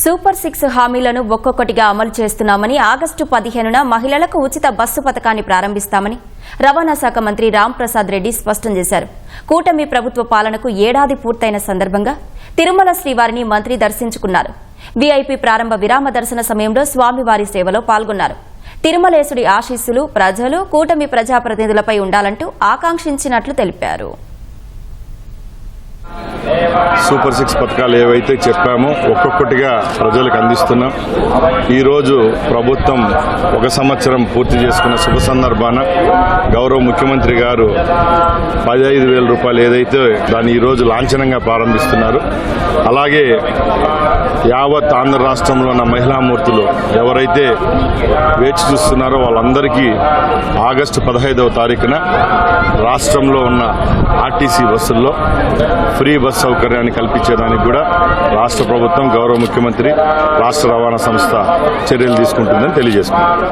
Super six హామీలను ఒక్కొక్కటిగా అమలు చేస్తున్నామని ఆగస్టు పదిహేనున మహిళలకు ఉచిత బస్సు పథకాన్ని ప్రారంభిస్తామని రవాణా శాఖ మంత్రి రాంప్రసాద్ రెడ్డి స్పష్టం చేశారు. కూటమి ప్రభుత్వ పాలనకు ఏడాది పూర్తయిన సందర్భంగా తిరుమల శ్రీవారిని మంత్రి దర్శించుకున్నారు. వీఐపీ ప్రారంభ విరామ దర్శన సమయంలో స్వామివారి సేవలో పాల్గొన్నారు. తిరుమలేశుడి ఆశీస్సులు ప్రజలు కూటమి ప్రజాప్రతినిధులపై ఉండాలంటూ ఆకాంక్షించినట్లు తెలిపారు. సూపర్ సిక్స్ పథకాలు ఏవైతే చెప్పామో ఒక్కొక్కటిగా ప్రజలకు అందిస్తున్నాం. ఈరోజు ప్రభుత్వం ఒక సంవత్సరం పూర్తి చేసుకున్న శుభ సందర్భాన గౌరవ ముఖ్యమంత్రి గారు పదహైదు వేల రూపాయలు ఏదైతే దాన్ని ఈరోజు లాంఛనంగా ప్రారంభిస్తున్నారు. అలాగే యావత్ ఆంధ్ర రాష్ట్రంలో ఉన్న మహిళామూర్తులు ఎవరైతే వేచి చూస్తున్నారో వాళ్ళందరికీ ఆగస్టు పదహైదవ తారీఖున రాష్ట్రంలో ఉన్న ఆర్టీసీ బస్సుల్లో ఫ్రీ బస్ సౌకర్యాన్ని కల్పించేదానికి కూడా రాష్ట్ర ప్రభుత్వం గౌరవ ముఖ్యమంత్రి రాష్ట్ర రవాణా సంస్థ చర్యలు తీసుకుంటుందని తెలియజేసుకుంది